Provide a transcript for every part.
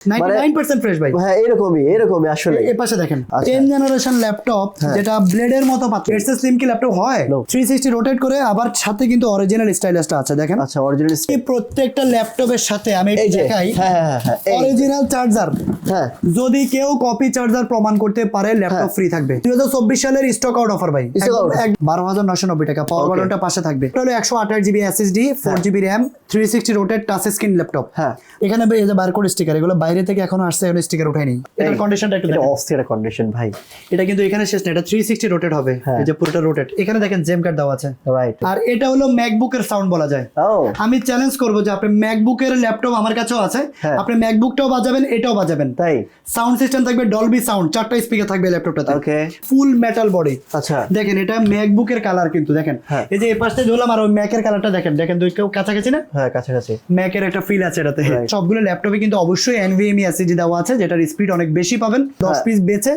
Ninety percent fresh ভাই। হ্যাঁ এরকমই এরকমই আসলে। এ পাশে দেখেন আচ্ছা। টেন জেনারেশন ল্যাপটপ হ্যাঁ। যেটা ব্লেডের মতো পাচ্ছে এর স্লিম কি ল্যাপটপ হয়। No. থ্রি সিক্সটি রোটেট করে আবার সাথে কিন্তু অরিজিনাল স্টাইলিশটা আছে দেখেন। আচ্ছা অরিজিনাল এই প্রত্যেকটা ল্যাপটপের সাথে আমি একটু দেখাই হ্যাঁ হ্যাঁ হ্যাঁ অরিজিনাল চার্জার হ্যাঁ। যদি কেউ কপি চার্জার প্রমাণ করতে পারে ল্যাপটপ। ফ্রি থাকবে। দুই হাজার চব্বিশ সালের স্টক আউট অফার ভাই? বারো হাজার নশো নব্বই টাকা। পাওয়ার. বাটনটা পাশে থাকবে। এটা হলো একশো আঠাশ GB SSD four GB RAM three sixty rotate touch screen laptop হ্যাঁ। এখানে এই যে বারকোড স্টিকার এগুলো বাইরে থেকে এখনও আসছে এগুলো স্টিকার উঠায়নি। এটার কন্ডিশনটা একটু এটা। অস্থির কন্ডিশন ভাই। এটা কিন্তু এখানে শেষ না এটা থ্রি সিক্সটি রোটেট হবে। হ্যাঁ। এই যে পুরোটা রোটেট এখানে দেখেন জেম কার্ড দেওয়া আছে। রাইট আর এটা হলো ম্যাকবুকের সাউন্ড বলা যায়। ও আমি চ্যালেঞ্জ করব যে আপনি ম্যাকবুকের ল্যাপটপ আমার কাছেও আছে হ্যাঁ। আপনি ম্যাকবুকটাও বাজাবেন এটাও বাজাবেন। তাই। সাউন্ড সিস্টেম থাকবে ডলবি সাউন্ড চারটা স্পিকার থাকবে ল্যাপটপটাতে ওকে ফুল মেটাল বডি আচ্ছা। দেখেন এটা ম্যাকবুকের কালার কিন্তু দেখেন। হ্যাঁ। এই যে এই পাশে ধরলাম আর ওই ম্যাকের কালারটা দেখেন। দেখেন দুই কেউ কাছাকাছি না? হ্যাঁ কাছাকাছি। ম্যাকের একটা ফিল আছে এটাতে. সবগুলো ল্যাপটপে কিন্তু অবশ্যই এনভিএমই এসএসডি দেওয়া আছে যেটার স্পিড অনেক বেশি পাবেন দশ হ্যাঁ। পিস বেচে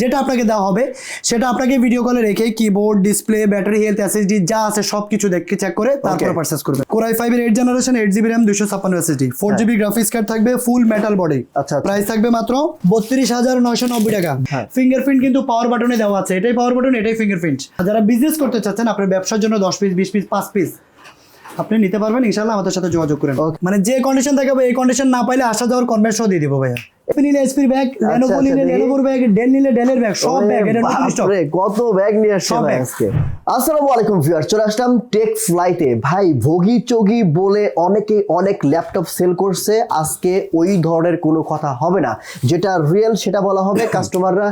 যেটা আপনাকে দেওয়া হবে সেটা আপনাকে ভিডিও কলে রেখে keyboard display battery health SSD যা আছে সবকিছু দেখে চেক করে তারপরে. পারচেস করবে কোরাই ফাইভ এর eight generation eight GB RAM দুশো ছাপ্পান্ন SSD four GB graphics card থাকবে ফুল মেটাল বডি হ্যাঁ। আচ্ছা, আচ্ছা। প্রাইস থাকবে মাত্র বত্রিশ হাজার নয়শো নব্বই টাকা হ্যাঁ। ফিঙ্গারপ্রিন্ট কিন্তু পাওয়ার বাটনে দেওয়া আছে এটাই পাওয়ার বাটন এটাই ফিঙ্গারপ্রিন্ট যারা বিজনেস করতে চাচ্ছেন আপনার ব্যবসার জন্য দশ পিস বিশ পিস পাঁচ পিস আপনি নিতে পারবেন ইনশাল্লাহ আমাদের সাথে যোগাযোগ করেন. মানে যে কন্ডিশন দেখাবো এই কন্ডিশন না পাইলে আসা যাওয়ার কনভেন্ট সহ দিয়ে দিব ভাইয়া। এপি নিলে এসপির ব্যাগ লেনোভো নিলে লেনোভোর ব্যাগ ডেল নিলে ডেলের ব্যাগ সব ব্যাগ এটা স্টক কত ব্যাগ নিয়ে আসছে সব ভাই bag। আজকে। আসসালামু আলাইকুম ভিউয়ার চলে আসলাম টেক ফ্লাইটে ভাই ভোগী চগি বলে অনেক ল্যাপটপ সেল করছে আজকে ওই ধরনের কোনো কথা হবে না। যেটা রিয়েল সেটা বলা হবে। কাস্টমাররা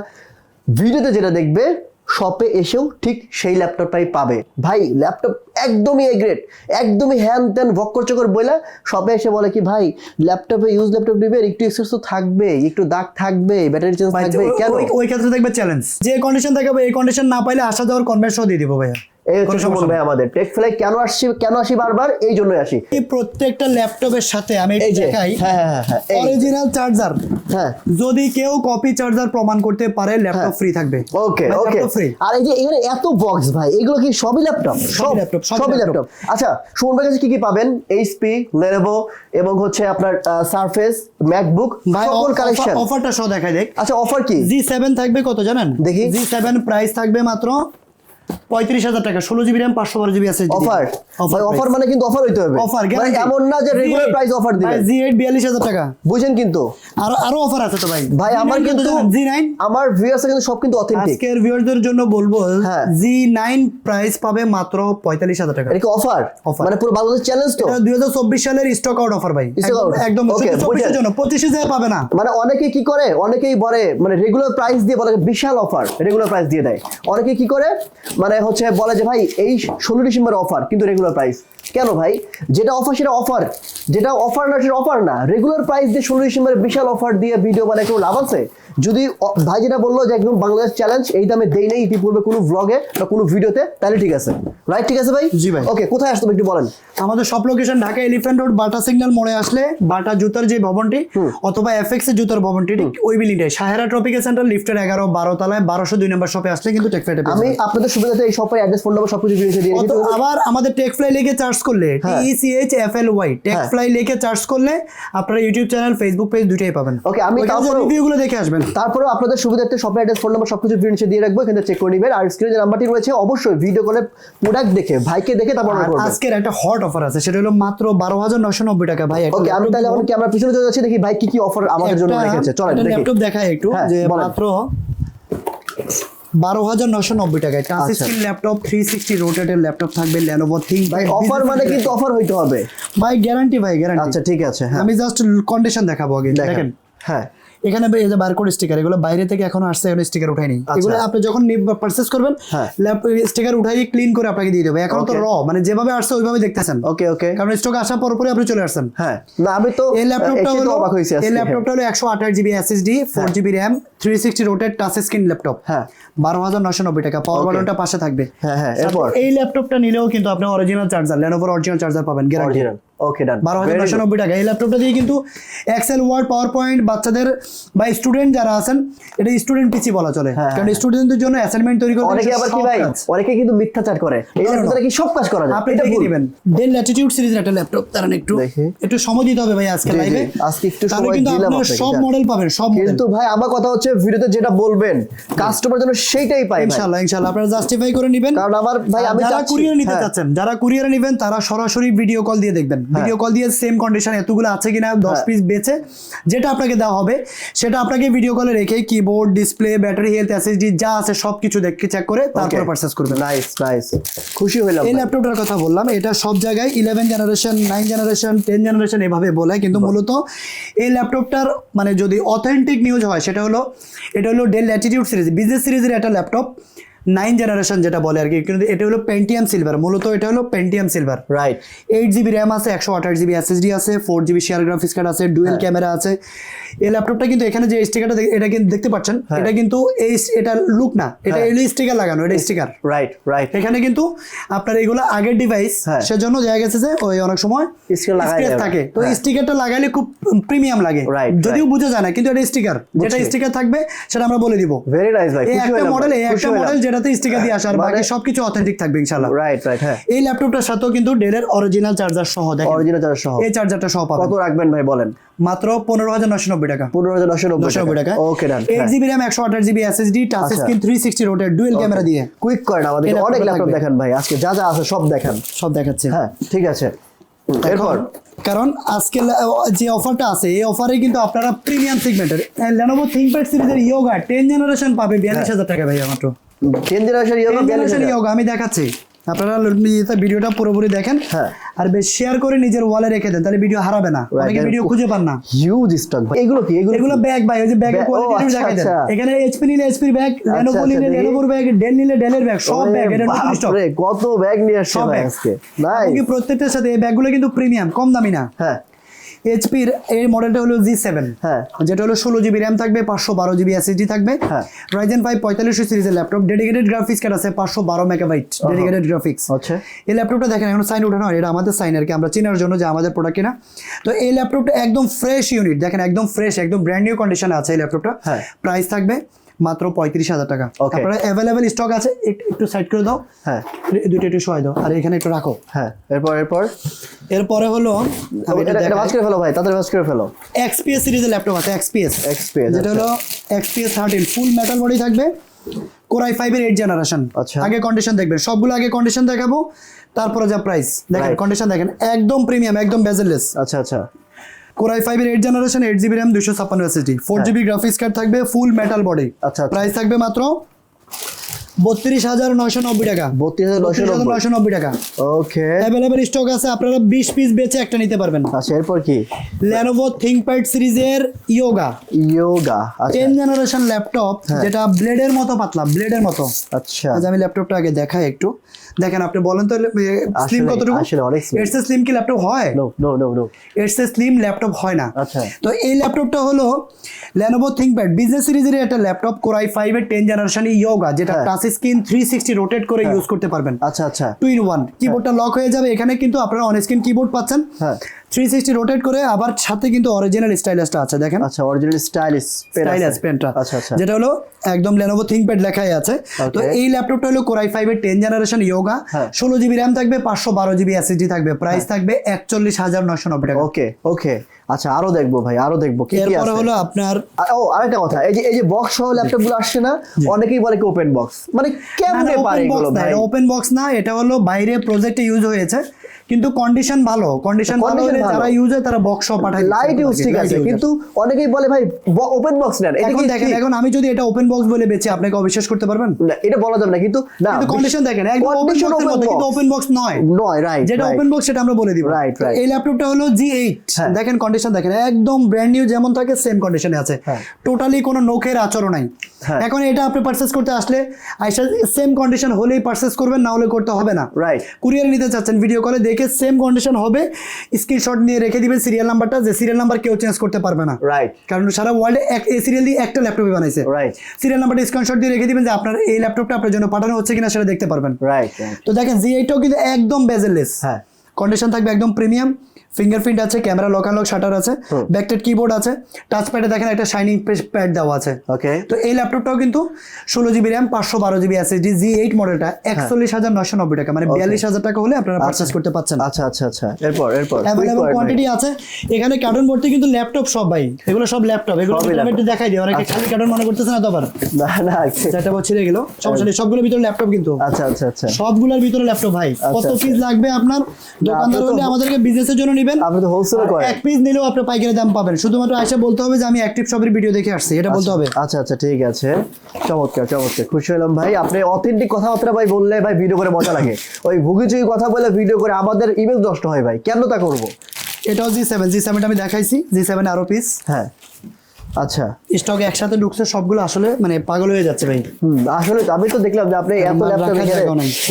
ভিডিওতে যেটা দেখবে শপে এসেও ঠিক সেই ল্যাপটপটাই পাবে। ভাই ল্যাপটপ একদমই এ গ্রেড একদমই হ্যান ত্যান ভক্কর চকর বইলা শপে এসে বলে কি ভাই ল্যাপটপে ইউজ ল্যাপটপ দিবে একটু এক্সেস তো থাকবে একটু দাগ থাকবে ব্যাটারি চেঞ্জ থাকবে কেন? ওই- ওই ক্ষেত্রে দেখবে চ্যালেঞ্জ যে কন্ডিশন থাকবে এই কন্ডিশন না পাইলে আসা যাওয়ার কনভেন্সও দিয়ে দিব ভাইয়া। এই হচ্ছে সুমন ভাই আমাদের। টেক ফ্লাই কেন আসছি কেন আসি বারবার? এই জন্যই আসি। এই প্রত্যেকটা ল্যাপটপের সাথে আমি দেখাই হ্যাঁ হ্যাঁ হ্যাঁ অরিজিনাল চার্জার হ্যাঁ। যদি কেউ কপি চার্জার প্রমাণ করতে পারে ল্যাপটপ ফ্রি থাকবে। ওকে ওকে laptop আর এই যে এখানে এত বক্স ভাই এগুলো কি সবই ল্যাপটপ? সব laptop, সবই ল্যাপটপ। আচ্ছা সুমন ভাই কাছে কি কি পাবেন? এইচপি লেনোভো এবং হচ্ছে আপনার সারফেস ম্যাকবুক সকল কালেকশন অফারটা সহ দেখাই দেখ। আচ্ছা অফার কি? জি সেভেন থাকবে কত জানেন? দেখি। জি সেভেন প্রাইস থাকবে মাত্র পঁয়ত্রিশ হাজার টাকা ষোলো জিবি র্যাম পাঁচশো বারো জিবি আছে অফার? অফার মানে কিন্তু অফার হইতে হবে। অফার মানে এমন না যে রেগুলার প্রাইস অফার দিবেন জি এইট বিয়াল্লিশ হাজার টাকা। বুঝেন কিন্তু। আরও আরও অফার আছে তো ভাই। ভাই আমার কিন্তু জি নাইন আমার ভিউয়ার্স কিন্তু সব কিন্তু অথেন্টিক আজকের ভিউয়ারদের জন্য বলব। জি নাইন প্রাইস পাবে মাত্র পঁয়তাল্লিশ হাজার টাকা। এটা কি অফার Offer। মানে পুরো বাংলাদেশ চ্যালেঞ্জ তো? দুই হাজার চব্বিশ সালের স্টক আউট অফার ভাই। একদম- চব্বিশের জন্য। পঁচিশে যায় পাবে না। মানে অনেকে কি করে? অনেকেই বলে মানে রেগুলার প্রাইস দিয়ে বলে বিশাল অফার রেগুলার প্রাইস দিয়ে দেয়। অনেকে কি করে? মানে হচ্ছে বলে যে, ভাই, এই ষোলো ডিসেম্বর অফার কিন্তু রেগুলার প্রাইস কেন ভাই? যেটা অফার সেটা অফার যেটা অফার না, সেটা অফার না। রেগুলার প্রাইস দিয়ে ষোলো ডিসেম্বরে বিশাল অফার দিয়ে ভিডিও বানায় কেউ লাভ আছে? যদি ভাই যেটা বলল যে একদম বাংলাদেশ চ্যালেঞ্জ এই দামে দেই নেই ইতিপূর্বে কোনো ব্লগে বা কোনো ভিডিওতে তাহলে ঠিক আছে। রাইট ঠিক আছে ভাই? জি ভাই। ওকে কোথায় আসতে একটু বলেন? আমাদের সব location Dhaka Elephant Road Bata signal মোড়ে আসলে বাটা জুতার যে ভবনটি অথবা এফএক্স এর জুতার ভবনটি ঠিক ওই বিল্ডিংটাই সাহেরা ট্রপিক্যাল সেন্টার লিফটের এগারো বারো তলায় বারোশো দুই নম্বর শপে আসলে কিন্তু টেকফ্লাইটে আমি আপনাদের সুবিধাতে এই শপের অ্যাড্রেস ফোন নাম্বার সবকিছু দিয়ে রেখেছি আবার আমাদের টেকফ্লাই লিখে চার্জ করলে টি হ্যাঁ। C H F L Y Techfly লিখে চার্জ করলে আপনারা ইউটিউব চ্যানেল ফেসবুক পেজ দুটাই পাবেন। ওকে আমি তারপরেও- রিভিউ গুলো দেখে আসবেন। তারপরে আপনাদের সুবিধার্থে শপের অ্যাড্রেস ফোন নাম্বার সবকিছু নিচে দিয়ে রাখব এখানে চেক করে নেবেন। আর স্ক্রিনে যে নাম্বারটি রয়েছে অবশ্যই ভিডিও কলে প্রোডাক্ট দেখে ভাইকে দেখে তারপর অর্ডার করবেন। আজকের একটা হট অফার আছে সেটা হলো মাত্র বারো হাজার নশো নব্বই টাকা ভাই ওকে আমি তাহলে এখন কি আমরা পিছনে চলে যাচ্ছি? দেখি ভাই কি কি অফার আমাদের জন্য রেখেছে। চলেন দেখি। ল্যাপটপ দেখাই একটু হ্যাঁ, যে মাত্র বারো হাজার নশো নব্বই টাকায় touch. Screen laptop three sixty রোটেটের laptop থাকবে ল্যানোভো থিং ভাই অফার মানে কিন্তু অফার হইতে হবে। ভাই গ্যারান্টি ভাই গ্যারান্টি আচ্ছা ঠিক আছে হ্যাঁ। আমি জাস্ট কন্ডিশন দেখাবো আগে দেখেন। হ্যাঁ। এখানে এই যে বারকোড স্টিকার এগুলো বাইরে থেকে এখনও আসছে এখনও স্টিকার উঠায়নি। এগুলো আপনি যখন পারচেজ করবেন হ্যাঁ। স্টিকার উঠাই ক্লিন করে আপনাকে দিয়ে দেবে। এখন তো র মানে যেভাবে আসছে ওইভাবে দেখতেছেন। ওকে ওকে কারণ স্টক আসার পর পরে আপনি চলে আসছেন। হ্যাঁ। না আমি তো এই ল্যাপটপটা হলো অবাক হয়েছি এই ল্যাপটপটা হলো একশো আঠাশ GB SSD four GB RAM three sixty rotate touch screen laptop হ্যাঁ। বারো হাজার নশো নব্বই টাকা। পাওয়ার. বাটনটা পাশে থাকবে। হ্যাঁ, হ্যাঁ, এরপর? এই ল্যাপটপটা নিলেও কিন্তু আপনি অরিজিনাল চার্জার লেনোভোর অরিজিনাল চার্জার পাবেন গ্যারান্টি ওকে ডান বারো হাজার নশো নব্বই টাকা। এই ল্যাপটপটা দিয়ে কিন্তু এক্সেল ওয়ার্ড পাওয়ার পয়েন্ট বাচ্চাদের বা স্টুডেন্ট যারা আছেন এটা স্টুডেন্ট পিসি বলা চলে। হ্যাঁ, কারণ স্টুডেন্টদের জন্য অ্যাসাইনমেন্ট তৈরি করতে অনেকে আবার কি ভাই অনেকে কিন্তু মিথ্যাচার করে। এই না, কি সব কাজ করা যায়? আপনি দেখে ডেল ল্যাটিটিউড সিরিজের একটা ল্যাপটপ তারা একটু। একটু সময় দিতে হবে ভাই আজকে লাইভে আজকে একটু সময় দিলাম আপনারা সব মডেল পাবেন সব মডেল কিন্তু ভাই আমার কথা হচ্ছে ভিডিওতে যেটা বলবেন কাস্টমার যেন সেইটাই পাই ভাই। ইনশাআল্লাহ ইনশাআল্লাহ। আপনারা জাস্টিফাই করে নেবেন। কারণ আমার ভাই আমি যারা কুরিয়ার নিতে হ্যাঁ। চাচ্ছেন যারা কুরিয়ারে নেবেন তারা সরাসরি ভিডিও কল দিয়ে দেখবেন। ভিডিও কল দিয়ে সেম কন্ডিশন এতগুলো আছে কিনা দশ হ্যাঁ। পিস বেচে যেটা আপনাকে দেওয়া হবে সেটা আপনাকে ভিডিও কলে রেখে keyboard display battery health SSD যা আছে সবকিছু দেখে চেক করে তারপরে পারচেস করবেন। নাইস নাইস খুশি হইলাম এই ল্যাপটপটার কথা বললাম এটা সব জায়গায় eleven generation nine generation ten generation এভাবে বলে কিন্তু মূলত এই ল্যাপটপটার মানে যদি অথেন্টিক নিউজ হয় সেটা হলো এটা হলো ডেল ল্যাটিটিউড সিরিজ বিজনেস সিরিজের একটা ল্যাপটপ নাইন জেনারেশন যেটা বলে আর কি কিন্তু এটা হলো পেন্টিয়াম সিলভার মূলত এটা হলো Pentium silver right eight GB RAM আছে একশো আঠাশ জিবি এসএসডি আছে four GB share graphics card আছে ডুয়েল হ্যাঁ। ক্যামেরা আছে। এই ল্যাপটপটা কিন্তু এখানে যে স্টিকারটা এটা কিন্তু দেখতে পাচ্ছেন হ্যাঁ। এটা কিন্তু এই এটা লুক না এটা এলো স্টিকার লাগানো এটা স্টিকার রাইট রাইট এখানে কিন্তু আপনার এগুলো আগের ডিভাইস হ্যাঁ। সেজন্য দেখা গেছে যে ওই অনেক সময় scratch থাকে। তো হ্যাঁ। স্টিকারটা লাগালে খুব প্রিমিয়াম লাগে। যদিও বোঝা যায় না কিন্তু এটা স্টিকার যেটা স্টিকার থাকবে সেটা আমরা বলে দিব। ভেরি নাইস ভাই এই একটা মডেল এই একটা মডেল মডেল যেটাতে স্টিকার দিয়ে আসে আর বাকি মানে- সবকিছু অথেন্টিক থাকবে ইনশাআল্লাহ। রাইট রাইট হ্যাঁ। এই ল্যাপটপটার সাথেও কিন্তু ডেলের অরিজিনাল চার্জার সহ দেখেন। অরিজিনাল চার্জ সহ। এই চার্জারটা সহ পাবেন। কত রাখবেন ভাই বলেন? মাত্র পনেরো হাজার নশো নব্বই টাকা। পনেরো হাজার নশো নব্বই টাকা। Okay done eight GB RAM একশো আঠাশ GB SSD touch. Screen three sixty রোটের dual camera দিয়ে। কুইক করেন আমাদের অনেক ল্যাপটপ। দেখান ভাই আজকে যা যা আছে সব দেখান। সব দেখাচ্ছে। হ্যাঁ ঠিক আছে। এরপর? কারণ আজকে যে অফারটা আছে এই অফারে কিন্তু আপনারা প্রিমিয়াম সেগমেন্টের লেনোভো থিংকপ্যাড সিরিজের ইয়োগা টেন জেনারেশন পাবে বিয়াল্লিশ। হাজার টাকা ভাই মাত্র। জেনারেশন ইয়োগা জেনারেশন ইয়োগা আমি দেখাচ্ছি। আপনারা ভিডিওটা পুরোপুরি দেখেন। হ্যাঁ। আর বেশ শেয়ার করে নিজের ওয়ালে রেখে দেন তাহলে ভিডিও হারাবে না। অনেকে ভিডিও খুঁজে পান না। হিউজ স্টক এগুলো কি? এগুলো এগুলো ব্যাগ ভাই ওই যে ব্যাগের কোয়ালিটি আচ্ছা, দেখাই দেন। আচ্ছা। এখানে এইচপি নিলে এইচপির ব্যাগ লেনোভো আচ্ছা, নিলে লেনোভোর ব্যাগ ডেল নিলে ডেলের ব্যাগ সব ব্যাগ এটা নতুন স্টক কত ব্যাগ নিয়ে আসছে ভাই আজকে। নাই প্রত্যেকটার সাথে এই ব্যাগগুলো কিন্তু প্রিমিয়াম কম দামি না। হ্যাঁ। এইচপির এই মডেলটা হলো জি সেভেন হ্যাঁ। যেটা হলো ষোলো জিবি র্যাম থাকবে পাঁচশো বারো জিবি এসএসডি থাকবে। হ্যাঁ। রাইজেন ফাইভ পঁয়তাল্লিশশো সিরিজের ল্যাপটপ ডেডিকেটেড গ্রাফিক্স কার্ড আছে পাঁচশো বারো মেগাবাইট ডেডিকেটেড গ্রাফিক্স আচ্ছা। এই ল্যাপটপটা দেখেন এখন সাইন উঠানো হয় এটা আমাদের সাইন আর কি আমরা চেনার জন্য যে আমাদের প্রোডাক্ট কিনা। তো এই ল্যাপটপটা একদম ফ্রেশ ইউনিট দেখেন একদম ফ্রেশ একদম ব্র্যান্ড নিউ কন্ডিশনে আছে এই ল্যাপটপটা হ্যাঁ। প্রাইস থাকবে মাত্র পঁয়ত্রিশ হাজার টাকা. আপনারা অ্যাভেলেবেল স্টক আছে একটু- সাইড করে দাও। হ্যাঁ। দুটো একটু সহায় দাও আর এখানে একটু রাখো। হ্যাঁ এরপর এরপর? এরপরে হলো এটা ভাঁজ করে ফেলো ভাই তাড়াতাড়ি ভাঁজ করে ফেলো। এক্সপিএস সিরিজের ল্যাপটপ আছে এক্সপিএস XPS, যেটা হলো XPS thirteen full metal body থাকবে। কোরাই ফাইভের এইট জেনারেশন আচ্ছা। আগে কন্ডিশন দেখবেন সবগুলো আগে কন্ডিশন দেখাবো। তারপরে যা প্রাইস দেখেন কন্ডিশন দেখেন একদম প্রিমিয়াম একদম বেজেললেস আচ্ছা আচ্ছা। কোরাই ফাইভের eight generation eight GB RAM দুশো ছাপ্পান্ন SSD four GB graphics card থাকবে ফুল মেটাল বডি। আচ্ছা, আচ্ছা। প্রাইস থাকবে মাত্র বত্রিশ হাজার নয়শো নব্বই টাকা। বত্রিশ হাজার নয়শো নব্বই। টাকা। ওকে। অ্যাভেলেবেল স্টক আছে আপনারা বিশ পিস বেচে একটা নিতে পারবেন। আচ্ছা এরপর কি? লেনোভো থিংকপ্যাড সিরিজের ইয়োগা ইয়োগা আচ্ছা। টেন জেনারেশন ল্যাপটপ যেটা ব্লেডের মতো পাতলা ব্লেডের মতো। আচ্ছা। আজ আমি ল্যাপটপটা আগে দেখাই একটু। দেখেন আপনি বলেন তো স্লিম কতটুকু? slim। এটস স্লিম কি ল্যাপটপ হয়? No no no no it's slim laptop হয় না। আচ্ছা। তো এই ল্যাপটপটা হলো Lenovo ThinkPad বিজনেস সিরিজের একটা ল্যাপটপ কোরাই ফাইভ এর টেন জেনারেশন ইয়োগা যেটা হ্যাঁ। Touch screen three sixty rotate করে ইউজ করতে পারবেন। আচ্ছা আচ্ছা। টু ইন ওয়ান কিবোর্ডটা লক হয়ে যাবে এখানে কিন্তু আপনারা অন স্ক্রিন কিবোর্ড পাচ্ছেন। হ্যাঁ। থ্রি সিক্সটি রোটেট করে আবার সাথে কিন্তু অরিজিনাল স্টাইলাসটা আছে দেখেন। আচ্ছা অরিজিনাল স্টাইলিশ স্টাইলাস পেনটা আচ্ছা আচ্ছা। যেটা হলো একদম লেনোভো থিংকপ্যাড লেখাই আছে। তো. এই ল্যাপটপটা হলো কোরাই ফাইভ এর টেন জেনারেশন ইয়োগা হ্যাঁ। ষোলো জিবি র্যাম থাকবে পাঁচশো বারো জিবি এসএসডি থাকবে প্রাইস থাকবে একচল্লিশ হাজার নয়শো নব্বই টাকা। ওকে ওকে আচ্ছা আরও দেখব ভাই আরও দেখব। কি কি আছে? হলো আপনার ও আরেকটা কথা এই যে এই যে বক্স সহ ল্যাপটপগুলো আসছে না অনেকেই বলে কি ওপেন বক্স মানে কেমনে পারে এগুলো ভাই? ওপেন বক্স না এটা হলো বাইরে প্রজেক্টে ইউজ হয়েছে কিন্তু কন্ডিশন ভালো কন্ডিশন ভালো হলে যারা ইউজ হয় তারা বক্স পাঠায় লাইট ইউজ ঠিক আছে কিন্তু অনেকেই বলে ভাই ওপেন বক্স নেন এটা এখন দেখেন এখন আমি যদি এটা ওপেন বক্স বলে বেচি আপনাকে অবিশ্বাস করতে পারবেন? না, এটা বলা যাবে না কিন্তু না কিন্তু কন্ডিশন দেখেন একদম ওপেন বক্সের মতো কিন্তু ওপেন বক্স নয়। নয় রাইট যেটা ওপেন বক্স সেটা আমরা বলে দিব। Right right. এই ল্যাপটপটা হলো জি এইট হ্যাঁ। দেখেন কন্ডিশন দেখেন একদম ব্র্যান্ড নিউ যেমন থাকে সেম কন্ডিশনে আছে। হ্যাঁ। টোটালি কোনো নখের আচরণ নাই। হ্যাঁ। এখন এটা আপনি পারচেস করতে আসলে আইসা সেম কন্ডিশন হলেই পারচেস করবেন না হলে করতে হবে না। রাইট কুরিয়ার নিতে চাচ্ছেন ভিডিও কলে দেখে সেম কন্ডিশন হবে স্ক্রিনশট নিয়ে রেখে দিবেন সিরিয়াল নাম্বারটা যে সিরিয়াল নাম্বার কেউ চেঞ্জ করতে পারবে না। রাইট কারণ সারা ওয়ার্ল্ডে এক এই সিরিয়াল দিয়ে একটা ল্যাপটপই বানাইছে। রাইট সিরিয়াল নাম্বারটা স্ক্রিনশট দিয়ে রেখে দিবেন যে আপনার এই ল্যাপটপটা আপনার জন্য পাঠানো হচ্ছে কিনা সেটা দেখতে পারবেন। রাইট তো দেখেন জি এইটাও কিন্তু একদম বেজেললেস হ্যাঁ। কন্ডিশন থাকবে একদম প্রিমিয়াম ফিঙ্গারপ্রিন্ট আছে ক্যামেরা লক লক শাটার আছে ব্যাকটেড কিবোর্ড আছে টাচ প্যাডে দেখেন একটা শাইনিং প্যাড দেওয়া আছে। ওকে তো এই ল্যাপটপটাও কিন্তু ষোলো জিবি র্যাম পাঁচশো বারো জিবি এসএসডি জি এইট মডেলটা একচল্লিশ হাজার নশো নব্বই টাকা মানে বিয়াল্লিশ হাজার টাকা হলে আপনারা পারচেস করতে পারছেন। আচ্ছা আচ্ছা আচ্ছা। এরপর এরপর অ্যাভেলেবল কোয়ান্টিটি আছে। এখানে কার্টন ভর্তি কিন্তু ল্যাপটপ সব ভাই এগুলো সব ল্যাপটপ এগুলো একটু দেখাই দিই অনেকে খালি কার্টন মনে করতেছে না তো আবার। না না চারটা বছর ছিঁড়ে গেল সমস্যা নেই সবগুলোর ভিতরে ল্যাপটপ কিন্তু। আচ্ছা আচ্ছা আচ্ছা। সবগুলোর ভিতরে ল্যাপটপ ভাই। কত আচ্ছা। পিস লাগবে আপনার? দোকানদার হলে আমাদেরকে বিজনেসের জন্য নেবেন আপনি তো হোলসেল করেন। এক পিস নিলেও আপনি পাইকারি দাম পাবেন। শুধুমাত্র এসে বলতে হবে যে আমি অ্যাক্টিভ শপের ভিডিও দেখে আসছি এটা বলতে হবে। আচ্ছা আচ্ছা ঠিক আছে। চমৎকার চমৎকার। খুশি হলাম ভাই। আপনি অথেন্টিক কথাবার্তা ভাই বললে ভাই ভিডিও করে মজা লাগে। ওই ভুগিচুগি কথা বলে ভিডিও করে আমাদের ইমেজ নষ্ট হয় ভাই। কেন তা করব? এটাও জি সেভেন জি সেভেনটা আমি দেখাইছি। জি সেভেন আরও পিস হ্যাঁ। আচ্ছা। স্টক একসাথে ঢুকছে সবগুলো আসলে মানে পাগল হয়ে যাচ্ছে ভাই। হুম আসলে আমি তো দেখলাম যে আপনি এত ল্যাপটপ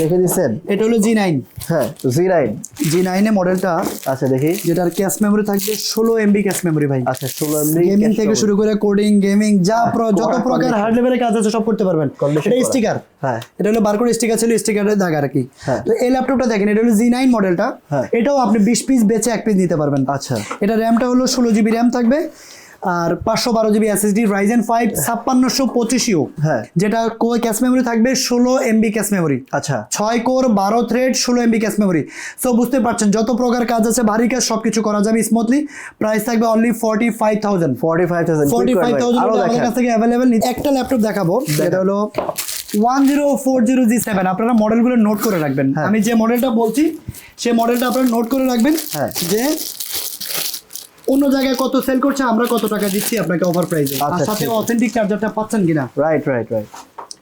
রেখে দিচ্ছেন। এটা হলো জি নাইন হ্যাঁ জি নাইন জি নাইনে মডেলটা আচ্ছা দেখি। যেটার ক্যাশ মেমোরি থাকবে ষোলো এমবি ক্যাশ মেমোরি ভাই। আচ্ছা ষোলো এমবি গেমিং থেকে শুরু করে কোডিং গেমিং যা যত প্রকার হার্ড লেভেলের কাজ আছে সব করতে পারবেন। এটা স্টিকার হ্যাঁ। এটা হলো বারকোড স্টিকার ছিল স্টিকারের দাগ আর কি। হ্যাঁ। তো এই ল্যাপটপটা দেখেন এটা হলো জি নাইন মডেলটা হ্যাঁ। এটাও আপনি বিশ পিস বেচে এক পিস নিতে পারবেন। আচ্ছা। এটা র্যামটা হলো ষোলো জিবি র্যাম থাকবে। আর পাঁচশো বারো জিবি এসএসডি রাইজেন ফাইভ ছাপ্পান্নশো পঁচিশ ইউ হ্যাঁ। যেটা কো ক্যাশ মেমোরি থাকবে ষোলো এমবি ক্যাশ মেমোরি আচ্ছা। ছয় কোর বারো থ্রেড ষোলো এমবি ক্যাশ মেমোরি সো বুঝতে পারছেন যত প্রকার কাজ আছে ভারী কাজ সবকিছু করা যাবে স্মুথলি প্রাইস থাকবে only forty five thousand forty five thousand forty five thousand আমাদের কাছ থেকে অ্যাভেলেবেল একটা ল্যাপটপ দেখাবো যেটা হলো one zero four zero G seven আপনারা মডেলগুলো নোট করে রাখবেন। হ্যাঁ। আমি যে মডেলটা বলছি সেই মডেলটা আপনারা নোট করে রাখবেন হ্যাঁ। যে অন্য জায়গায় কত সেল করছে আমরা কত টাকা দিচ্ছি আপনাকে অফার প্রাইসে আর আচ্ছা, সাথে। অথেন্টিক চার্জারটা পাচ্ছেন কিনা? রাইট রাইট রাইট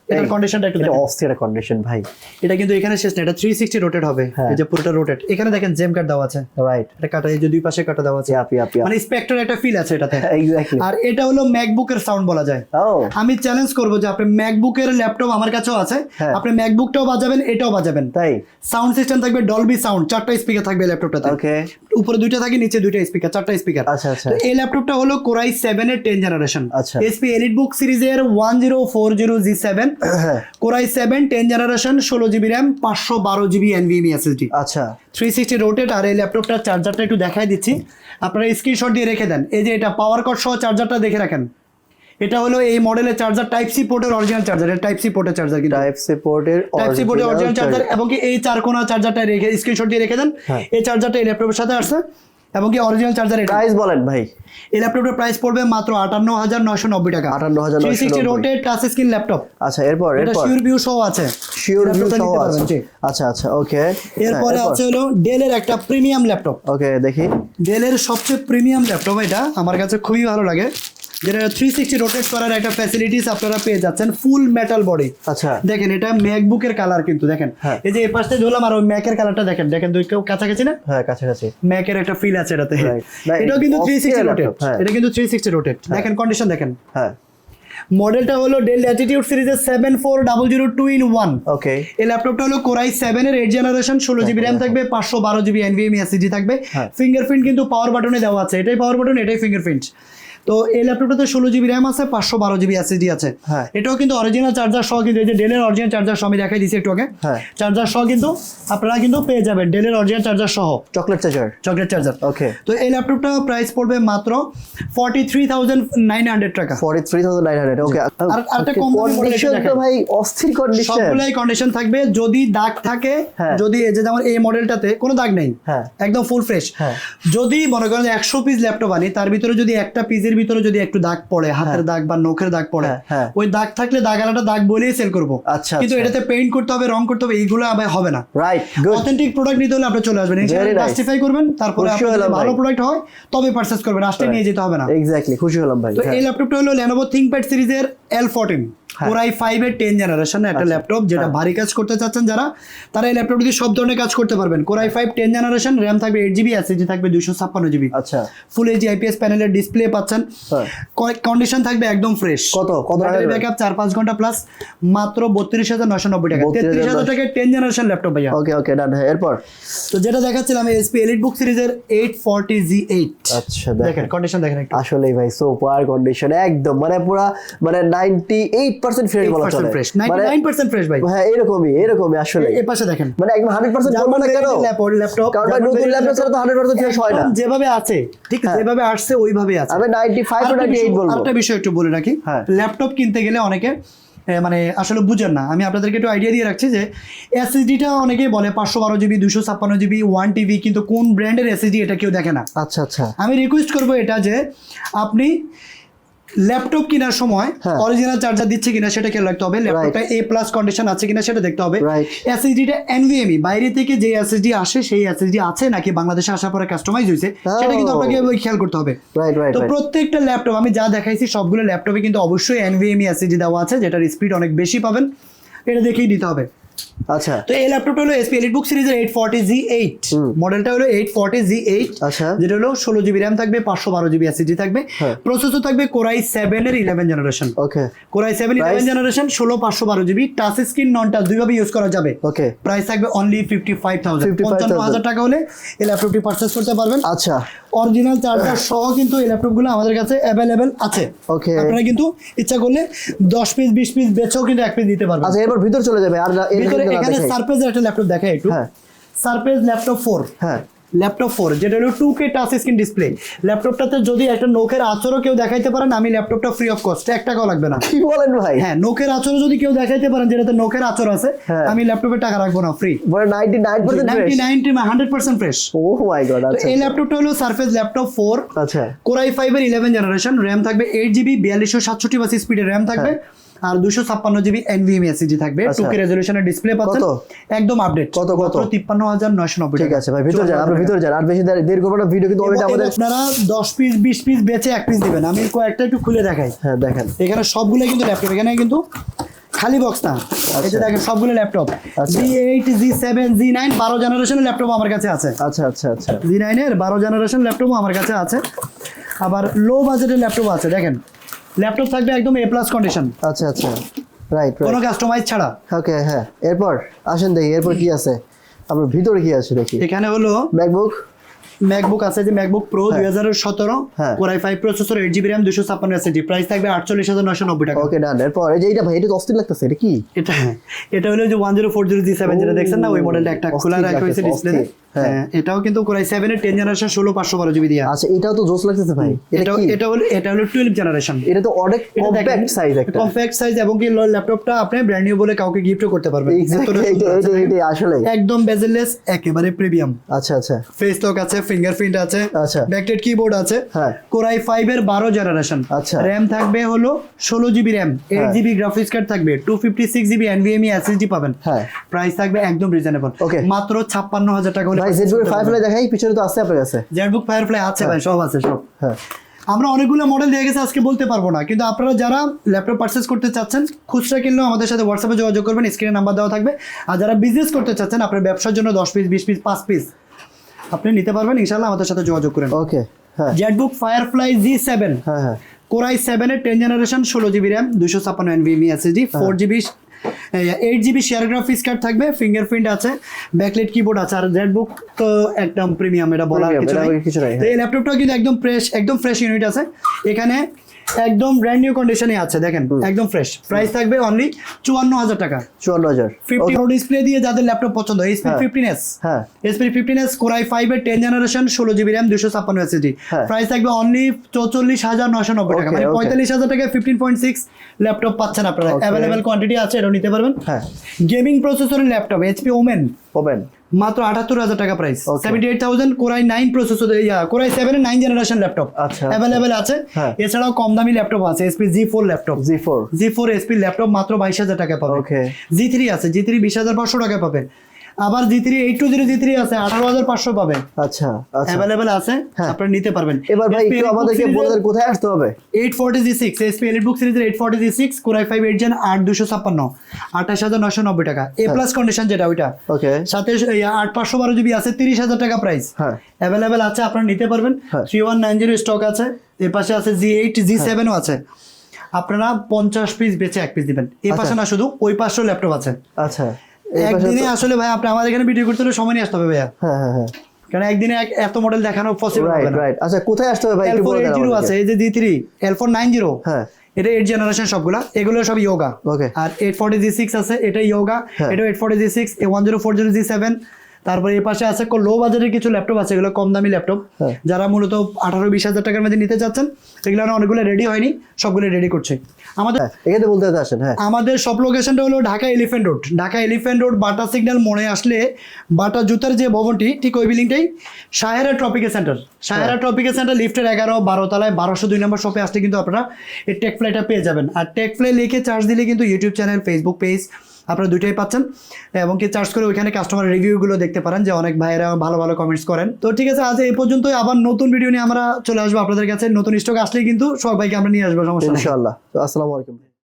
এটা কন্ডিশনটা একটু এটা অস্থির কন্ডিশন ভাই। এটা কিন্তু এখানে শেষ না এটা 360 রোটেট হবে হ্যাঁ। এই যে পুরোটা রোটেট এখানে দেখেন জেম কাট দাও আছে। রাইট এটা কাটা এই যে দুই পাশে কাটা দাও আছে। আপি আপি মানে স্পেক্টর একটা ফিল আছে এটাতে। এক্স্যাক্টলি আর এটা হলো ম্যাকবুকের সাউন্ড বলা যায়। oh। আমি চ্যালেঞ্জ করব যে আপনি ম্যাকবুকের ল্যাপটপ আমার কাছেও আছে হ্যাঁ। আপনি ম্যাকবুকটাও বাজাবেন এটাও বাজাবেন। তাই। সাউন্ড সিস্টেম থাকবে ডলবি সাউন্ড চারটা স্পিকার থাকবে ল্যাপটপটাতে ওকে উপরে দুইটা থাকে নিচে দুইটা স্পিকার চারটা স্পিকার আচ্ছা আচ্ছা। এই ল্যাপটপটা হলো কোরাই 7 এর 10 জেনারেশন আচ্ছা। এসপি এলিট বুক সিরিজের 1040 জি7 Core i seven ten generation ষোলো জিবি র্যাম পাঁচশো বারো জিবি এনভিএমি এসএসডি। আচ্ছা। থ্রি সিক্সটি রোটেট আর এই ল্যাপটপটার চার্জারটা একটু দেখাই দিচ্ছি। আপনারা স্ক্রিনশট দিয়ে রেখে দেন। এই যে এটা পাওয়ার কট সহ চার্জারটা দেখে রাখেন। এটা হলো এই মডেলের চার্জার টাইপ সি পোর্টের অরিজিনাল চার্জার এটা টাইপ সি পোর্টের চার্জার কিন্তু। টাইপ সি পোর্টের টাইপ সি পোর্টের অরিজিনাল চার্জার এবং কি এই চার কোনা চার্জারটা রেখে স্ক্রিনশট দিয়ে রেখে দেন। হ্যাঁ। এই চার্জারটা এই ল্যাপটপের সাথে আসছে। এবং কি অরিজিনাল চার্জার এটা? প্রাইস বলেন ভাই। এই ল্যাপটপের প্রাইস পড়বে মাত্র আটান্ন হাজার নয়শো নব্বই টাকা 58,990 three sixty rotate touch screen laptop আচ্ছা এরপর এটা এরপর। শিওর ভিউ সহ আছে। শিওর ভিউ সহ আছে। আচ্ছা আচ্ছা ওকে এরপরে আছে হলো ডেলের একটা প্রিমিয়াম ল্যাপটপ ওকে দেখি। ডেলের সবচেয়ে প্রিমিয়াম ল্যাপটপ এটা আমার কাছে খুবই ভালো লাগে। যেটা থ্রি সিক্সটি রোটেট করার একটা ফ্যাসিলিটিস আপনারা পেয়ে যাচ্ছেন ফুল মেটাল বডি আচ্ছা। দেখেন এটা ম্যাকবুকের কালার কিন্তু দেখেন। হ্যাঁ। এই যে ধরলাম আর ওই ম্যাকের কালারটা দেখেন দেখেন দুই কেউ কাছাকাছি না? হ্যাঁ কাছাকাছি। ম্যাকের একটা ফিল আছে এটাতে। এটাও কিন্তু থ্রি সিক্সটি রোটেট হ্যাঁ। এটা কিন্তু থ্রি সিক্সটি রোটেট দেখেন কন্ডিশন দেখেন। হ্যাঁ। মডেলটা হলো ডেল ল্যাটিটিউড সিরিজের seven four double zero two in one okay এই ল্যাপটপটা হলো কোরাই সেভেন এর এইট জেনারেশন ষোলো জিবি র্যাম থাকবে পাঁচশো বারো জিবি এনভিএমি থাকবে। হ্যাঁ। ফিঙ্গারপ্রিন্ট কিন্তু পাওয়ার বাটনে দেওয়া আছে। এটাই পাওয়ার বাটন এটাই ফিঙ্গারপ্রিন্ট তো এই ল্যাপটপটাতে ষোলো জিবি র্যাম আছে পাঁচশো বারো জিবি এসিডি আছে। হ্যাঁ। এটাও কিন্তু অরিজিনাল চার্জার সহ কিন্তু এই যে ডেলের অরিজিনাল চার্জার সহ আমি দেখাই দিচ্ছি একটু আগে। হ্যাঁ। চার্জার সহ কিন্তু আপনারা কিন্তু পেয়ে যাবেন ডেলের অরিজিনাল চার্জার সহ। Chocolate charger chocolate charger okay তো এই ল্যাপটপটা প্রাইস পড়বে মাত্র forty three thousand nine hundred টাকা। Forty three thousand nine hundred okay আর- আরেকটা কম ভাই অস্থির কন্ডিশন সবগুলাই কন্ডিশন থাকবে যদি দাগ থাকে হ্যাঁ। যদি এই যে যেমন এই মডেলটাতে কোনো দাগ নেই হ্যাঁ। একদম ফুল ফ্রেশ হ্যাঁ। যদি মনে করেন একশো পিস ল্যাপটপ আনি তার ভিতরে যদি একটা পিসের ভিতরে যদি একটু দাগ পড়ে হাতের দাগ বা নখের দাগ পড়ে হ্যাঁ, হ্যাঁ। ওই দাগ থাকলে দাগ আলাদা দাগ বলেই সেল করব। আচ্ছা, কিন্তু আচ্ছা। এটাতে পেইন্ট করতে হবে রং করতে হবে এইগুলো আবার হবে না। রাইট গুড অথেন্টিক প্রোডাক্ট নিতে হলে আপনি চলে আসবেন। জাস্টিফাই করবেন তারপরে ভালো প্রোডাক্ট হয় তবে পারচেজ করবেন। আসলে নিয়ে যেতে হবে না। এক্স্যাক্টলি খুশি হলাম ভাই তো হ্যাঁ। এই ল্যাপটপটা হলো Lenovo ThinkPad সিরিজের এল ফোরটিন হ্যাঁ। ওরাই ফাইভ এর টেন জেনারেশন একটা আচ্ছা। ল্যাপটপ যেটা ভারী কাজ করতে চাচ্ছেন যারা তারা এই ল্যাপটপ দিয়ে সব ধরনের কাজ করতে পারবেন। Core i five ten generation RAM থাকবে এইট জিবি এসএসডি থাকবে দুশো ছাপ্পান্ন জিবি আচ্ছা। ফুল এইচডি আইপিএস প্যানেলের ডিসপ্লে পাচ্ছেন। হ্যাঁ। কন্ডিশন থাকবে একদম ফ্রেশ কত? কত টাকা? ব্যাকআপ চার পাঁচ ঘণ্টা প্লাস মাত্র বত্রিশ হাজার নশো নব্বই টাকা। তেত্রিশ হাজার টাকায় টেন জেনারেশন ল্যাপটপ ভাইয়া। ওকে ওকে ডান হ্যাঁ এরপর? তো যেটা দেখাচ্ছিলাম এসপি এলিট বুক সিরিজের এইট ফর্টি জি এইট আচ্ছা দেখেন। কন্ডিশন দেখেন আসলেই ভাই সুপার কন্ডিশন একদম মানে পুরা মানে নাইনটি এইট ফ্রেশ বলা চলে। ফ্রেশ মানে 99% ফ্রেশ ভাই। হ্যাঁ এরকমই এরকমই আসলে এই পাশে দেখেন। মানে একদম হান্ড্রেড পার্সেন্ট বলব না কেন? ল্যাপটপ কারণ নতুন ল্যাপটপ ছাড়া তো হান্ড্রেড পার্সেন্ট ফ্রেশ হয় না। যেভাবে আছে ঠিক হ্যাঁ। যেভাবে আসছে ওইভাবে আছে। আমি নাইনটি ফাইভ আরেকটা নাইনটি এইট বিষয়- বলব। আরেকটা বিষয় একটু বলে রাখি। ল্যাপটপ কিনতে গেলে অনেকে মানে আসলে বুঝেন না। আমি আপনাদেরকে একটু আইডিয়া দিয়ে রাখছি যে এসএসডিটা অনেকেই বলে পাঁচশো বারো জিবি দুশো ছাপ্পান্ন জিবি ওয়ান টিভি কিন্তু কোন ব্র্যান্ডের এসএসডি এটা কেউ দেখে না। আচ্ছা আচ্ছা। আমি রিকোয়েস্ট করব এটা যে আপনি ল্যাপটপ কেনার সময় হ্যাঁ। অরিজিনাল চার্জার দিচ্ছে কিনা সেটা খেয়াল রাখতে হবে। ল্যাপটপটা এ প্লাস কন্ডিশন আছে কিনা সেটা দেখতে হবে. এসএসডিটা এনভিএমই বাইরে থেকে যে এসএসডি আসে সেই এসএসডি আছে নাকি বাংলাদেশে আসার পরে কাস্টমাইজ হয়েছে সেটা কিন্তু Oh. আপনাকে খেয়াল করতে হবে। তো প্রত্যেকটা ল্যাপটপ আমি যা দেখাইছি সবগুলো ল্যাপটপে কিন্তু অবশ্যই এনভিএমই এসএসডি দেওয়া আছে যেটার স্পিড অনেক বেশি পাবেন। এটা দেখেই নিতে হবে। আচ্ছা। তো এই ল্যাপটপটা হলো এসপি এলিটবুক সিরিজের এইট ফর্টি জি এইট মডেলটা হলো এইট ফর্টি জি এইট আচ্ছা। যেটা হলো ষোলো জিবি র্যাম থাকবে পাঁচশো বারো জিবি এসএসডি থাকবে। হ্যাঁ। প্রসেসর থাকবে কোরাই সেভেনের eleven generation okay Core i seven eleven generation ষোলো পাঁচশো বারো GB touch screen non touch দুইভাবে ইউজ করা যাবে। ওকে প্রাইস থাকবে অনলি ফিফটি ফাইভ থাউজেন্ড পঞ্চান্ন হাজার টাকা হলে এই ল্যাপটপটি পারচেস করতে পারবেন। আচ্ছা। অরিজিনাল চার্জার সহ কিন্তু এই ল্যাপটপগুলো আমাদের কাছে অ্যাভেলেবেল আছে। Okay. আপনারা কিন্তু ইচ্ছা করলে দশ পিস বিশ পিস বেচেও কিন্তু এক পিস দিতে পারবেন। আচ্ছা এরপর ভিতর চলে যাবে। আর এর ভিতরে ভিতরে এখানে দেখাই। একটা ল্যাপটপ দেখাই একটু। হ্যাঁ। সারপ্রাইজ ল্যাপটপ ফোর হ্যাঁ। ল্যাপটপ ফোর যেটা হলো two K touch screen display ল্যাপটপটাতে যদি একটা নোকের আচরও কেউ দেখাইতে পারেন আমি ল্যাপটপটা ফ্রি অফ কস্ট এক টাকাও লাগবে না। কি বলেন ভাই? হ্যাঁ নোকের আচরও যদি কেউ দেখাইতে পারেন যেটাতে নোকের আচর আছে। আমি ল্যাপটপে টাকা রাখব না free ninety nine percent ninety ninety percent fresh oh my god তো এই ল্যাপটপটা হলো সারফেস ল্যাপটপ ফোর আচ্ছা। কোরাই ফাইভের ইলেভেন জেনারেশন র্যাম থাকবে এইট জিবি বিয়াল্লিশশো সাতষট্টি বাসি স্পিডের র্যাম থাকবে। আর দুশো ছাপ্পান্ন জিবি এনভিএম এসিজি থাকবে। আচ্ছা। টু কে রেজলিউশনের ডিসপ্লে পাচ্ছেন। একদম আপডেট কত, কত? তিপ্পান্ন হাজার নয়শো নব্বই ঠিক আছে ভাই ভিতরে যান আপনি ভিতরে যান। আর বেশি দেরি দেরি করব না ভিডিও কিন্তু অলরেডি আমাদের আপনারা দশ পিস বিশ পিস বেচে এক পিস দিবেন। আমি কয়েকটা একটু খুলে দেখাই। হ্যাঁ দেখেন। এখানে সবগুলো কিন্তু ল্যাপটপ এখানে কিন্তু খালি বক্স না। এই যে দেখেন সবগুলো ল্যাপটপ আচ্ছা। G eight G seven G nine বারো জেনারেশনের ল্যাপটপ আমার কাছে আছে। আচ্ছা আচ্ছা আচ্ছা। জি নাইনের বারো জেনারেশন ল্যাপটপও আমার কাছে আছে। আবার লো বাজেটের ল্যাপটপ আছে দেখেন। ল্যাপটপ থাকবে একদম এ প্লাস কন্ডিশন আচ্ছা আচ্ছা। রাইট কোনো কাস্টমাইজ ছাড়া। ওকে হ্যাঁ। এরপর আসেন দেখি এরপর কি আছে? আপনার ভিতরে কি আছে দেখি? এখানে হলো ম্যাকবুক ম্যাকবুক আছে যে ম্যাকবুক প্রো। দুই হাজার সতেরো হ্যাঁ। Core i five processor eight GB RAM দুশো ছাপ্পান্ন এসএসডি প্রাইস থাকবে আটচল্লিশ হাজার নশো নব্বই টাকা। ওকে ডান এরপর এই যে এটা ভাই এটা অস্থির লাগতেছে এটা কি? এটা এটা হলো যে one zero four zero G seven যেটা দেখছেন না ওই মডেলটা একটা খোলা রাখা হয়েছে হ্যাঁ। এটাও কিন্তু কোরাই সেভেনের টেন জেনারেশন ষোলো পাঁচশো বারো জিবি দিয়া আচ্ছা এটাও তো জোস লাগতেছে ভাই এটা এটা হলো এটা হলো টুয়েলভ জেনারেশন এটা তো অনেক কম্প্যাক্ট সাইজ একটা কম্প্যাক্ট সাইজ এবং কি ল্যাপটপটা আপনি ব্র্যান্ড নিউ বলে কাউকে গিফটও করতে পারবেন। এইটা আসলে একদম বেজেললেস একেবারে প্রিমিয়াম আচ্ছা আচ্ছা ফেস লক আছে ফিঙ্গারপ্রিন্ট আছে আচ্ছা। ব্যাকটেড কিবোর্ড আছে হ্যাঁ। কোরাই ফাইভ এর বারো জেনারেশন আচ্ছা। র্যাম থাকবে হলো ষোলো জিবি র্যাম এইট হ্যাঁ। জিবি গ্রাফিক্স কার্ড থাকবে two fifty six GB NVMe SSD পাবেন হ্যাঁ। প্রাইস থাকবে একদম রিজনেবল Okay. মাত্র ছাপ্পান্ন হাজার টাকা হলে ভাই জেডবুক ফাইভ দেখাই পিছনে তো আছে আপনার কাছে। জেটবুক ফায়ারফ্লাই আছে ভাই সব আছে সব। হ্যাঁ। আমরা অনেকগুলো মডেল দিয়ে গেছে আজকে বলতে পারব না। কিন্তু আপনারা যারা ল্যাপটপ পারচেস করতে চাচ্ছেন খুচরা কিনলেও আমাদের সাথে হোয়াটসঅ্যাপে যোগাযোগ করবেন স্ক্রিনে নাম্বার দেওয়া থাকবে। আর যারা বিজনেস করতে চাচ্ছেন আপনার ব্যবসার জন্য দশ পিস বিশ পিস পাঁচ পিস আপনি নিতে পারবেন ইনশাল্লাহ আমাদের সাথে যোগাযোগ করেন। ওকে হ্যাঁ। জেটবুক ফায়ারফ্লাই জি সেভেন হ্যাঁ হ্যাঁ। কোরাই সেভেনের টেন জেনারেশন ষোলো জিবি র্যাম দুশো ছাপ্পান্ন N V M E S S D four GB eight GB share graphics card থাকবে ফিঙ্গারপ্রিন্ট আছে ব্যাকলেট কিবোর্ড আছে আর জেটবুক তো একদম প্রিমিয়াম এটা বলার কিছু নাই। এই ল্যাপটপটা কিন্তু একদম ফ্রেশ একদম ফ্রেশ ইউনিট আছে। এখানে একদম ব্র্যান্ড নিউ কন্ডিশনে আছে দেখেন একদম ফ্রেশ প্রাইস থাকবে অনলি চুয়ান্ন হাজার টাকা। চুয়ান্ন হাজার। ফিফটি ডিসপ্লে দিয়ে যাদের ল্যাপটপ পছন্দ হ্যাঁ। ফিফটিন এস হ্যাঁ। SP fifteen S Core i five এর টেন জেনারেশন ষোলো জিবি র্যাম দুশো ছাপ্পান্ন এসএসডি হ্যাঁ। প্রাইস থাকবে অনলি চৌচল্লিশ হাজার নশো নব্বই টাকা। মানে. পঁয়তাল্লিশ হাজার টাকায় ফিফটিন পয়েন্ট সিক্স ল্যাপটপ পাচ্ছেন আপনারা. অ্যাভেলেবেল কোয়ান্টিটি আছে এটা নিতে পারবেন। হ্যাঁ। গেমিং প্রসেসরের ল্যাপটপ এইচপি ওমেন ওপেন মাত্র আটাত্তর হাজার টাকা price seventy eight thousand Core i nine processor Core i seven nine generation laptop available আছে। হ্যাঁ। এছাড়াও কম দামি ল্যাপটপ আছে SP G four laptop G four G four SP laptop মাত্র বাইশ হাজার টাকা পাবে. জি থ্রি আছে জি থ্রি বিশ হাজার পাঁচশো টাকা পাবে আবার G three eight two zero G three আছে আঠারো হাজার পাঁচশো পাবে আচ্ছা আচ্ছা। অ্যাভেলেবেল আছে হ্যাঁ। আপনারা নিতে পারবেন। এবার ভাই একটু আমাদেরকে বলে কোথায় আসতে হবে? Eight forty G six SP elite book সিরিজের eight forty G six Core i five eight gen আট দুশো ছাপ্পান্ন আঠাশ হাজার নশো নব্বই টাকা। এ প্লাস কন্ডিশন যেটা ওইটা। ওকে। সাথে আট পাঁচশো বারো জিবি আছে তিরিশ হাজার টাকা প্রাইস হ্যাঁ। অ্যাভেলেবেল আছে আপনারা নিতে পারবেন। Three one nine zero stock আছে এর পাশে আছে জি এইট জি সেভেনও আছে। আপনারা পঞ্চাশ পিস বেচে এক পিস দিবেন। এ পাশে না শুধু ওই পাশেও ল্যাপটপ আছে। আচ্ছা। একদিনে আসলে ভাই আপনি আমাদের এখানে ভিডিও করতে হলে সময় নিয়ে আসতে হবে ভাইয়া। হ্যাঁ হ্যাঁ হ্যাঁ। কারণ একদিনে এত মডেল দেখানো পসিবল হবে না। রাইট আচ্ছা কোথায় আসতে হবে ভাই? একটু বলে আমাদেরকে। আছে এই যে G three L four nine zero হ্যাঁ। এটা এইট জেনারেশন সবগুলা এগুলো সব ইয়োগা ওকে আর এইট ফোর্টি জি সিক্স আছে এটা ইয়োগা। এটা eight four G six A one zero four zero G seven তারপরে এই পাশে আছে লো বাজারের কিছু ল্যাপটপ আছে এগুলো কম দামি ল্যাপটপ। যারা মূলত আঠারো বিশ হাজার টাকার মধ্যে নিতে চাচ্ছেন এগুলো অনেকগুলো রেডি হয়নি সবগুলো রেডি করছে। আমাদের হ্যাঁ এখানে বলতে আসেন হ্যাঁ। আমাদের সব লোকেশনটা হলো Dhaka elephant road Dhaka elephant road Bata signal মোড়ে আসলে বাটা জুতার যে ভবনটি ঠিক ওই বিল্ডিংটাই Sahera Tropica center Sahera Tropica center লিফটের এগারো বারো তলায় বারোশো দুই নম্বর শপে আসলে কিন্তু আপনারা এই টেক ফ্লাইটা পেয়ে যাবেন। আর টেক ফ্লাই লিখে চার্জ দিলে কিন্তু ইউটিউব চ্যানেল ফেসবুক পেজ আপনারা দুইটাই পাচ্ছেন। এবং কি চার্জ করে ওইখানে কাস্টমার রিভিউগুলো দেখতে পারেন যে অনেক ভাইয়েরা ভালো ভালো কমেন্টস করেন। তো ঠিক আছে, আজ এই পর্যন্তই। আবার নতুন ভিডিও নিয়ে আমরা চলে আসব আপনাদের কাছে। নতুন স্টক আসলেই কিন্তু সবাইকে আমরা নিয়ে আসব, সমস্যা ইনশাআল্লাহ। আসসালামু আলাইকুম।